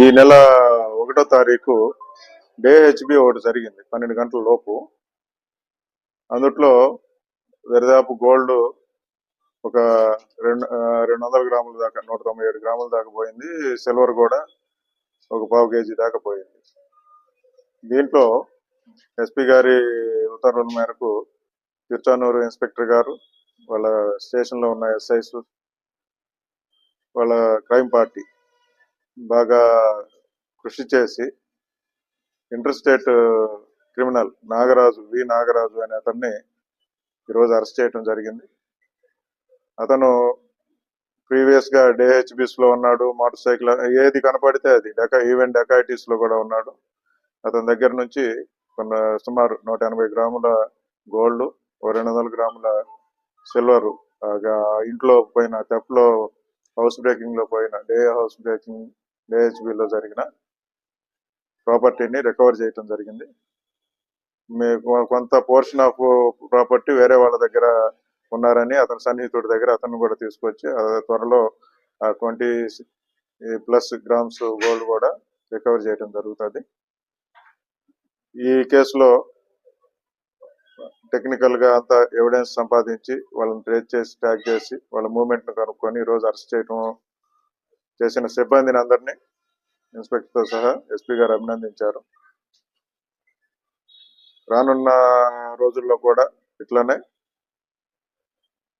ఈ నెల ఒకటో తారీఖు డే హెచ్బి ఒకటి జరిగింది పన్నెండు గంటల లోపు. అందుట్లో దరిదాపు గోల్డ్ ఒక రెండు రెండు వందల గ్రాముల దాకా నూట తొంభై ఏడు గ్రాముల దాకా పోయింది. సిల్వర్ కూడా ఒక పావు కేజీ దాకా పోయింది. దీంట్లో ఎస్పీ గారి ఉత్తర్వుల మేరకు తిరుచానూరు ఇన్స్పెక్టర్ గారు వాళ్ళ స్టేషన్లో ఉన్న ఎస్ఐస్ వాళ్ళ క్రైమ్ పార్టీ బాగా కృషి చేసి interstate criminal Nagaraju V Nagaraju అనే అతన్ని ఈరోజు అరెస్ట్ చేయడం జరిగింది. అతను ప్రీవియస్గా లో ఉన్నాడు మోటార్ సైకిల్ ఏది కనపడితే అది డెకా ఈవెన్ డెకాయిటీస్లో కూడా ఉన్నాడు. అతని దగ్గర నుంచి కొన్న సుమారు నూట ఎనభై గ్రాముల గోల్డ్ ఓ రెండు వందల గ్రాముల సిల్వర్ ఇంట్లో పోయిన తెప్పలో హౌస్ బ్రేకింగ్లో పోయిన డే హౌస్ బ్రేకింగ్ DHB జరిగిన ప్రాపర్టీని రికవర్ చేయటం జరిగింది. మీకు కొంత పోర్షన్ ఆఫ్ ప్రాపర్టీ వేరే వాళ్ళ దగ్గర ఉన్నారని అతని సన్నిహితుడి దగ్గర అతను కూడా తీసుకొచ్చి ఆ త్వరలో ట్వంటీ ప్లస్ గ్రామ్స్ గోల్డ్ కూడా రికవర్ చేయడం జరుగుతుంది. ఈ కేసులో టెక్నికల్గా అంతా ఎవిడెన్స్ సంపాదించి వాళ్ళని ట్రేస్ చేసి ట్యాగ్ చేసి వాళ్ళ మూమెంట్ను కనుక్కొని ఈరోజు రోజు అరెస్ట్ చేయడం చేసిన సిబ్బందిని అందరినీ ఇన్స్పెక్టర్తో సహా ఎస్పీ గారు అభినందించారు. రానున్న రోజుల్లో కూడా ఇట్లానే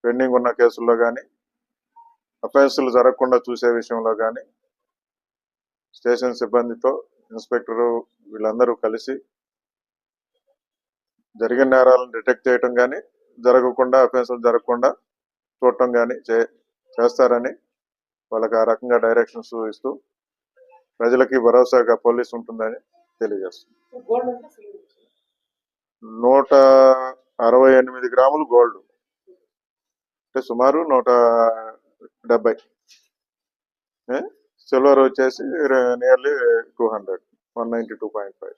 పెండింగ్ ఉన్న కేసుల్లో కానీ అఫెన్సులు జరగకుండా చూసే విషయంలో కానీ స్టేషన్ సిబ్బందితో ఇన్స్పెక్టరు వీళ్ళందరూ కలిసి జరిగిన నేరాలను డిటెక్ట్ చేయటం కానీ జరగకుండా అఫెన్సులు జరగకుండా చూడటం కానీ చే చేస్తారని వాళ్ళకి ఆ రకంగా డైరెక్షన్స్ ఇస్తూ ప్రజలకి భరోసాగా పోలీస్ ఉంటుందని తెలియజేస్తుంది. నూట అరవై ఎనిమిది గ్రాములు గోల్డ్ అంటే సుమారు నూట డెబ్బై. సిల్వర్ వచ్చేసి nearly two hundred one ninety two point five